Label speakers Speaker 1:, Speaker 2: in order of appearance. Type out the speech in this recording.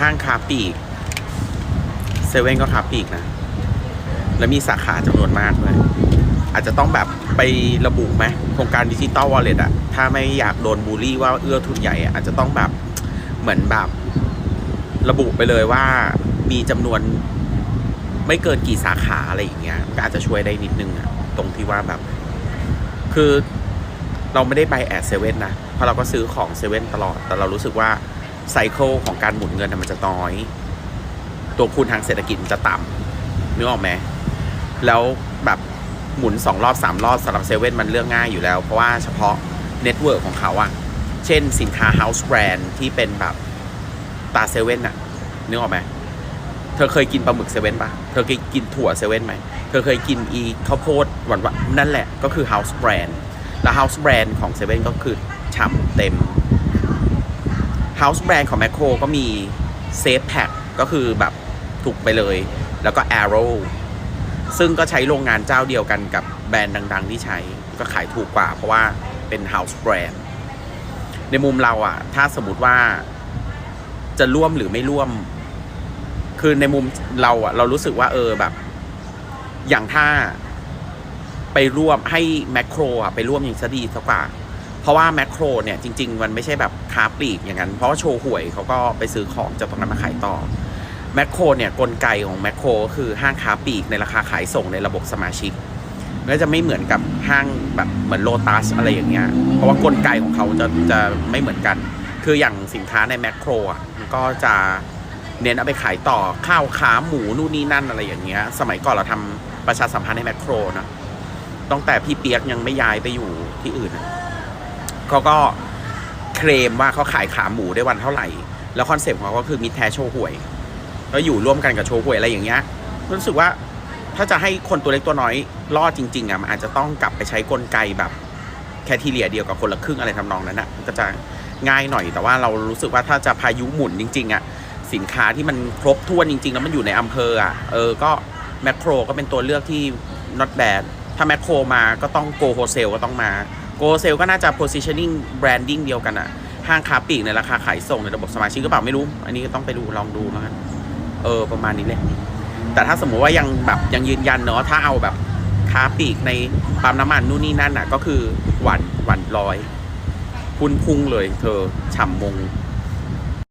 Speaker 1: ห้างค้าปลีกเซเว่นก็ค้าปลีกนะ แล้วมีสาขาจำนวนมากด้วยอาจจะต้องแบบไประบุไหมโครงการดิจิตอลวอลเล็ตอะถ้าไม่อยากโดนบูลลี่ว่าเอื้อทุนใหญ่อะอาจจะต้องแบบเหมือนแบบ ระบุไปเลยว่ามีจำนวนไม่เกินกี่สาขาอะไรอย่างเงี้ยก็อาจจะช่วยได้นิดนึงอะตรงที่ว่าแบบ คือเราไม่ได้ไปแอดเซเว่นนะเพราะเราก็ซื้อของเซเว่นตลอด แต่เรารู้สึกว่า ไซเคิลของการหมุนเงินมันจะน้อย ตัวคูณทางเศรษฐกิจมันจะต่ำนึกออกไหมแล้วแบบหมุนสองรอบสามรอบสำหรับเซเว่นมันเรื่องง่ายอยู่แล้ว เพราะว่าเฉพาะเน็ตเวิร์กของเขาอะเช่นสินค้าเฮาส์แบรนด์ที่เป็นแบบตาเซเว่นอะนึกออกไหมเธอเคยกินปลาหมึกเซเว่นปะเธอเคยกินถั่วเซเว่นไหม เธอเคยกินอีข้าวโพดหวานๆนั่นแหละก็คือ House Brand และ House Brand ของเซเว่นก็คือฉ่ำเต็ม House Brand ของ Macro ก็มี Safe Pack ก็คือแบบถูกไปเลย แล้วก็ Arrow ซึ่งก็ใช้โรงงานเจ้าเดียวกันกับแบรนด์ดัง ๆ ที่ใช้ ก็ขายถูกกว่า เพราะว่าเป็น House Brand ในมุมเราอะถ้าสมมติว่าจะร่วมหรือไม่ร่วม คือในมุมเราอะเรารู้สึกว่าเออแบบ อย่างถ้าไปร่วมให้แมคโครอะไปร่วมยังจะดีสักกว่า เพราะว่าแมคโครเนี่ยจริง ๆ มันไม่ใช่แบบค้าปลีกอย่างนั้น เพราะว่าโชว์หวยเขาก็ไปซื้อของจากตรงนั้นมาขายต่อแมคโครเนี่ยกลไกของแมคโครคือห้างค้าปลีกในราคาขายส่งในระบบสมาชิกก็จะไม่เหมือนกับห้างแบบเหมือนโลตัสอะไรอย่างเงี้ยเพราะว่ากลไกของเขาจะจะไม่เหมือนกัน คืออย่างสินค้าในแมคโครอะมันก็จะเน้นเอาไปขายต่อข้าวขาหมูนู่นนี่นั่นอะไรอย่างเงี้ย สมัยก่อนเราทำประชาสัมพันธ์ในแมคโครนะตั้งแต่พี่เปียกยังไม่ย้ายไปอยู่ที่อื่นอะ เขาก็เคลมว่าเขาขายขาหมูได้วันเท่าไหร่ แล้วคอนเซปต์ของเขาก็คือมีแท้โชว์หวยแล้วอยู่ร่วมกันกับโชว์หวยอะไรอย่างเงี้ยรู้สึกว่าถ้าจะให้คนตัวเล็กตัวน้อยรอดจริง ๆอะมันอาจจะต้องกลับไปใช้กลไกแบบแคทีเลียเดียวกับคนละครึ่งอะไรทำนองนั้นอะก็จะง่ายหน่อยแต่ว่าเรารู้สึกว่าถ้าจะพายุหมุนจริง ๆอะสินค้าที่มันครบถ้วนจริง ๆ แล้วมันอยู่ในอำเภออะเออก็แมคโครก็เป็นตัวเลือกที่ not bad ถ้าแมคโครมาก็ต้อง go wholesale ก็ต้องมา โกเซลก็น่าจะ positioning branding เดียวกันอะห้างค้าปลีกในราคาขายส่งในระบบสมาชิกก็เปล่าไม่รู้ อันนี้ก็ต้องไปดูลองดูแล้วกันเออประมาณนี้เลยแต่ถ้าสมมุติว่ายังแบบยังยืนยันเนาะถ้าเอาแบบค้าปลีกในปั๊มน้ำมันนู่นนี่นั่นอะก็คือหวานหวานลอย พุ่นพุ่งเลย เธอฉ่ำมง